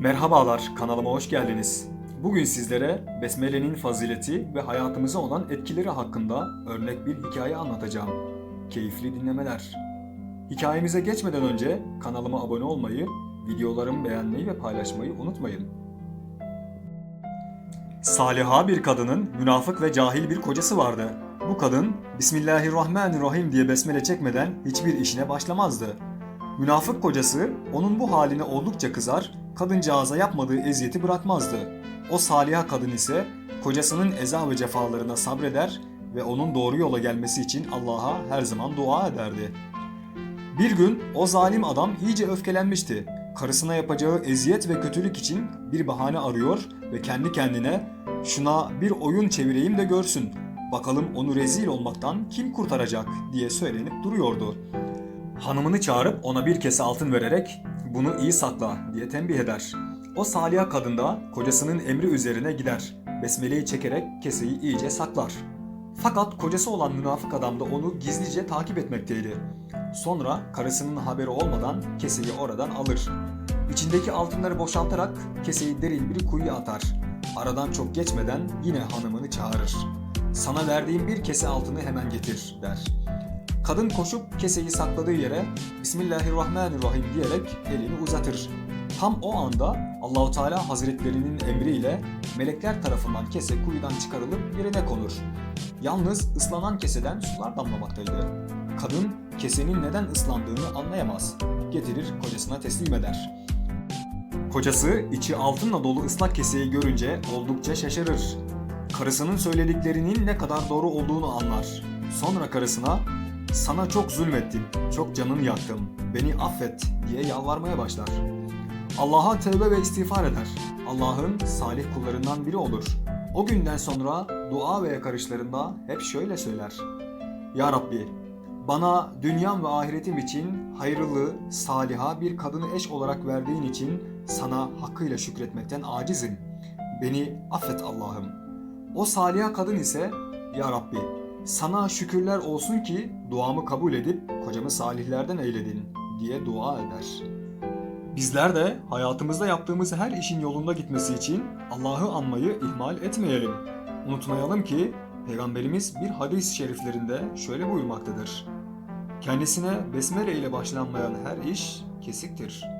Merhabalar, kanalıma hoş geldiniz. Bugün sizlere Besmele'nin fazileti ve hayatımıza olan etkileri hakkında örnek bir hikaye anlatacağım. Keyifli dinlemeler. Hikayemize geçmeden önce kanalıma abone olmayı, videolarımı beğenmeyi ve paylaşmayı unutmayın. Saliha bir kadının münafık ve cahil bir kocası vardı. Bu kadın Bismillahirrahmanirrahim diye besmele çekmeden hiçbir işine başlamazdı. Münafık kocası onun bu haline oldukça kızar, kadıncağıza yapmadığı eziyeti bırakmazdı. O saliha kadın ise kocasının eza ve cefalarına sabreder ve onun doğru yola gelmesi için Allah'a her zaman dua ederdi. Bir gün o zalim adam iyice öfkelenmişti. Karısına yapacağı eziyet ve kötülük için bir bahane arıyor ve kendi kendine şuna bir oyun çevireyim de görsün. Bakalım onu rezil olmaktan kim kurtaracak diye söylenip duruyordu. Hanımını çağırıp ona bir kese altın vererek bunu iyi sakla diye tembih eder. O saliha kadın da kocasının emri üzerine gider. Besmeleyi çekerek keseyi iyice saklar. Fakat kocası olan münafık adam da onu gizlice takip etmekteydi. Sonra karısının haberi olmadan keseyi oradan alır. İçindeki altınları boşaltarak keseyi derin bir kuyuya atar. Aradan çok geçmeden yine hanımını çağırır. Sana verdiğim bir kese altını hemen getir der. Kadın koşup keseyi sakladığı yere Bismillahirrahmanirrahim diyerek elini uzatır. Tam o anda Allahu Teala Hazretlerinin emriyle melekler tarafından kese kuyudan çıkarılıp yerine konur. Yalnız ıslanan keseden sular damlamaktaydı. Kadın kesenin neden ıslandığını anlayamaz. Getirir kocasına teslim eder. Kocası içi altınla dolu ıslak keseyi görünce oldukça şaşırır. Karısının söylediklerinin ne kadar doğru olduğunu anlar. Sonra karısına sana çok zulmettim, çok canını yaktım, beni affet diye yalvarmaya başlar. Allah'a tövbe ve istiğfar eder. Allah'ın salih kullarından biri olur. O günden sonra dua ve yakarışlarında hep şöyle söyler. Ya Rabbi, bana dünyam ve ahiretim için hayırlı, saliha bir kadını eş olarak verdiğin için sana hakkıyla şükretmekten acizim. Beni affet Allah'ım. O saliha kadın ise Ya Rabbi, sana şükürler olsun ki duamı kabul edip kocamı salihlerden eyledin diye dua eder. Bizler de hayatımızda yaptığımız her işin yolunda gitmesi için Allah'ı anmayı ihmal etmeyelim. Unutmayalım ki Peygamberimiz bir hadis-i şeriflerinde şöyle buyurmaktadır. Kendisine besmele ile başlanmayan her iş kesiktir.